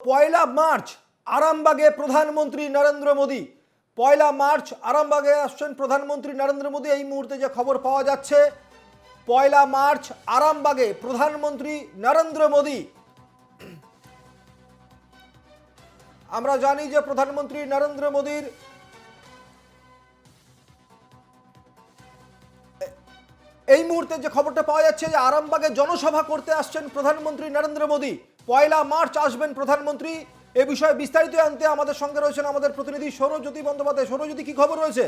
পয়লা March, আরামবাগে প্রধানমন্ত্রী নরেন্দ্র মোদী। পয়লা March, আরামবাগে আসছেন প্রধানমন্ত্রী নরেন্দ্র মোদী। এই মুহূর্তে যে খবর পাওয়া যাচ্ছে, পয়লা মার্চ, আরামবাগে প্রধানমন্ত্রী নরেন্দ্র মোদী। আমরা জানি যে প্রধানমন্ত্রী নরেন্দ্র মোদীর এই মুহূর্তে যে খবরটা পাওয়া যাচ্ছে যে আরামবাগে জনসভা করতে আসছেন প্রধানমন্ত্রী নরেন্দ্র মোদী। পয়লা মার্চ আসবেন প্রধানমন্ত্রী। এ বিষয়ে বিস্তারিত আনতে আমাদের সঙ্গে রয়েছেন আমাদের প্রতিনিধি সৌরজ্যোতি বন্দ্যোপাধ্যায়। সৌরজ্যোতি, কি খবর রয়েছে?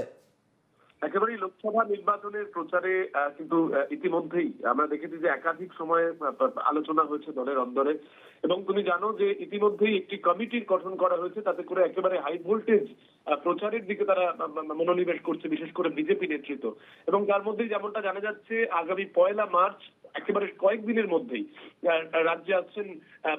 একেবারেই লোকসভা নির্বাচনের প্রচারে কিন্তু ইতিমধ্যেই আমরা দেখেছি যে একাধিক সময়ে আলোচনা হয়েছে দলের অন্দরে। এবং তুমি জানো যে ইতিমধ্যেই একটি কমিটির গঠন করা হয়েছে, তাতে করে একেবারে হাই ভোল্টেজ প্রচারের দিকে তারা মনোনিবেশ করছে, বিশেষ করে বিজেপি নেতৃত্ব। এবং তার মধ্যেই যেমনটা জানা যাচ্ছে, আগামী পয়লা মার্চ একেবারে কয়েকদিনের মধ্যেই রাজ্যে আসছেন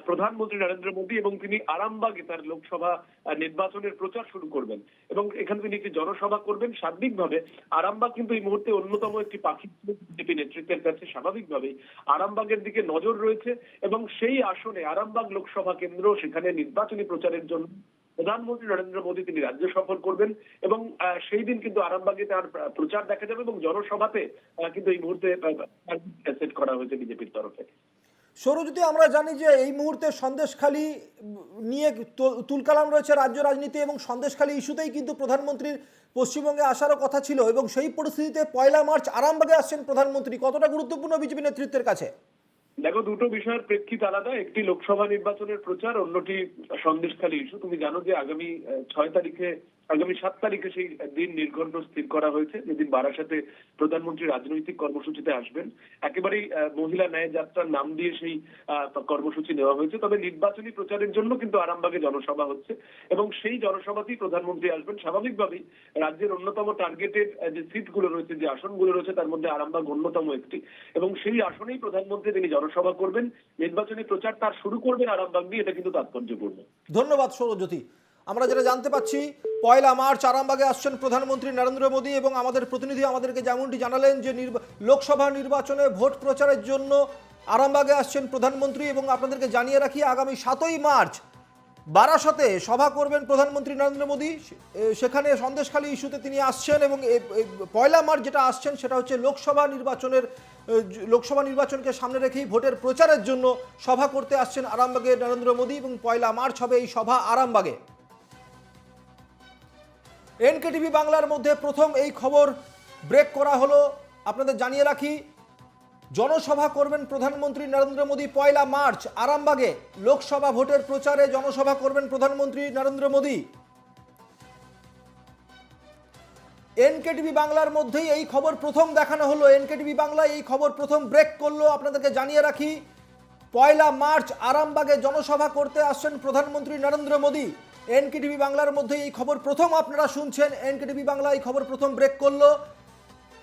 প্রধানমন্ত্রী নরেন্দ্র মোদী এবং তিনি আরামবাগে তার লোকসভা নির্বাচনের প্রচার শুরু করবেন। এবং এখানে তিনি একটি জনসভা করবেন। সার্বিকভাবে আরামবাগ কিন্তু এই মুহূর্তে অন্যতম একটি পাখি বিজেপি নেতৃত্বের কাছে। স্বাভাবিকভাবেই আরামবাগের দিকে নজর রয়েছে এবং সেই আসনে আরামবাগ লোকসভা কেন্দ্র সেখানে নির্বাচনী প্রচারের জন্য প্রধানমন্ত্রী নরেন্দ্র মোদী তিনি রাজ্য সফর করবেন এবং সেই দিন কিন্তু আরামবাগে তার প্রচার দেখা যাবে এবং জনসভাতে কিন্তু এই মুহূর্তে সেট করা হয়েছে বিজেপির তরফে। সৌরজ্যোতি আমরা জানি যে এই মুহূর্তে সন্দেশখালী নিয়ে তুলকালাম রয়েছে রাজ্য রাজনীতি এবং সন্দেশখালী ইস্যুতেই কিন্তু প্রধানমন্ত্রীর পশ্চিমবঙ্গে আসারও কথা ছিল এবং সেই পরিস্থিতিতে পয়লা মার্চ আরামবাগে আসছেন প্রধানমন্ত্রী। কতটা গুরুত্বপূর্ণ বিজেপি নেতৃত্বের কাছে? দেখো, দুটো বিষয়ের প্রেক্ষিত আলাদা। একটি লোকসভা নির্বাচনের প্রচার, অন্যটি সন্দেশখালী ইস্যু তুমি জানো যে আগামী ছয় তারিখে আগামী সাত তারিখে সেই দিন নির্ঘণ্ট স্থির করা হয়েছে, যেদিন বারাসাতে প্রধানমন্ত্রী রাজনৈতিক কর্মসূচিতে আসবেন। একেবারেই মহিলা ন্যায় যাত্রার নাম দিয়ে সেই কর্মসূচি নেওয়া হয়েছে। তবে নির্বাচনী প্রচারের জন্য কিন্তু আরামবাগে জনসভা হচ্ছে এবং সেই জনসভাতেই প্রধানমন্ত্রী আসবেন। স্বাভাবিকভাবেই রাজ্যের অন্যতম টার্গেটেড যে সিটগুলো রয়েছে, যে আসনগুলো রয়েছে, তার মধ্যে আরামবাগ অন্যতম একটি এবং সেই আসনেই প্রধানমন্ত্রী তিনি জনসভা করবেন। নির্বাচনী প্রচার তার শুরু করবেন আরামবাগ দিয়ে, এটা কিন্তু তাৎপর্যপূর্ণ। ধন্যবাদ সৌরজ্যোতি আমরা যেটা জানতে পাচ্ছি, পয়লা মার্চ আরামবাগে আসছেন প্রধানমন্ত্রী নরেন্দ্র মোদী এবং আমাদের প্রতিনিধি আমাদেরকে যেমনটি জানালেন যে লোকসভা নির্বাচনে ভোট প্রচারের জন্য আরামবাগে আসছেন প্রধানমন্ত্রী এবং আপনাদেরকে জানিয়ে রাখি, আগামী সাতই মার্চ বারাসতে সভা করবেন প্রধানমন্ত্রী নরেন্দ্র মোদী। সেখানে সন্দেশখালী ইস্যুতে তিনি আসছেন এবং পয়লা মার্চ যেটা আসছেন সেটা হচ্ছে লোকসভা নির্বাচনের লোকসভা নির্বাচনকে সামনে রেখেই ভোটের প্রচারের জন্য সভা করতে আসছেন আরামবাগে নরেন্দ্র মোদী এবং পয়লা মার্চ হবে এই সভা আরামবাগে। এনকেটিভি বাংলার মধ্যে প্রথম এই খবর ব্রেক করা হলো। আপনাদের জানিয়ে রাখি, জনসভা করবেন প্রধানমন্ত্রী নরেন্দ্র মোদী পয়লা মার্চ আরামবাগে। লোকসভা ভোটের প্রচারে জনসভা করবেন প্রধানমন্ত্রী নরেন্দ্র মোদী। এনকেটিভি বাংলার মধ্যেই এই খবর প্রথম দেখানো হলো। এনকেটিভি বাংলা এই খবর প্রথম ব্রেক করল। আপনাদেরকে জানিয়ে রাখি, পয়লা মার্চ আরামবাগে জনসভা করতে আসছেন প্রধানমন্ত্রী নরেন্দ্র মোদী। এনকেটিভি বাংলার মধ্যে এই খবর প্রথম আপনারা শুনছেন। এনকেটিভি বাংলা এই খবর প্রথম ব্রেক করল।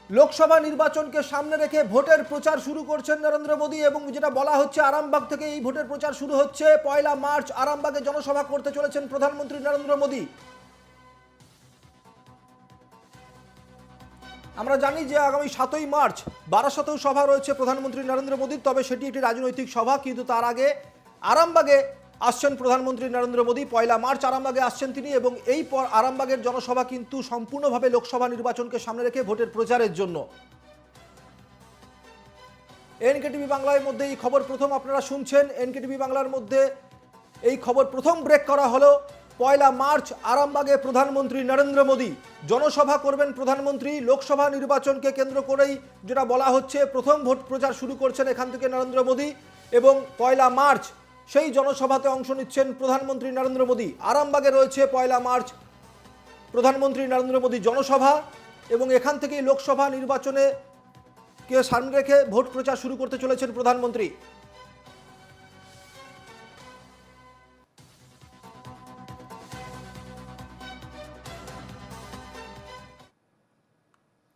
লোকসভা নির্বাচনকে সামনে রেখে ভোটের প্রচার শুরু করছেন নরেন্দ্র মোদী এবং যেটা বলা হচ্ছে আরামবাগ থেকে এই ভোটের প্রচার শুরু হচ্ছে। পয়লা মার্চ আরামবাগে জনসভা করতে চলেছেন প্রধানমন্ত্রী নরেন্দ্র মোদী। আমরা জানি যে আগামী সাতই মার্চ বারাসাতেও সভা রয়েছে প্রধানমন্ত্রী নরেন্দ্র মোদীর, তবে সেটি একটি রাজনৈতিক সভা, কিন্তু তার আগে আরামবাগে আসছেন প্রধানমন্ত্রী নরেন্দ্র মোদী। পয়লা মার্চ আরামবাগে আসছেন তিনি এবং এই পর আরামবাগের জনসভা কিন্তু সম্পূর্ণভাবে লোকসভা নির্বাচনকে সামনে রেখে ভোটের প্রচারের জন্য। এনকেটিভি বাংলার মধ্যে এই খবর প্রথম আপনারা শুনছেন। এনকেটিভি বাংলার মধ্যে এই খবর প্রথম ব্রেক করা হলো। পয়লা মার্চ আরামবাগে প্রধানমন্ত্রী নরেন্দ্র মোদী। জনসভা করবেন প্রধানমন্ত্রী। লোকসভা নির্বাচনকে কেন্দ্র করেই যেটা বলা হচ্ছে, প্রথম ভোট প্রচার শুরু করছেন এখান থেকে নরেন্দ্র মোদী এবং পয়লা মার্চ সেই জনসভাতে অংশ নিচ্ছেন প্রধানমন্ত্রী নরেন্দ্র মোদী। আরামবাগে রয়েছে পয়লা মার্চ। প্রধানমন্ত্রী নরেন্দ্র মোদী জনসভা এবং এখান থেকেই লোকসভা নির্বাচনে কে সামনে রেখে ভোট প্রচার শুরু করতে চলেছেন প্রধানমন্ত্রী।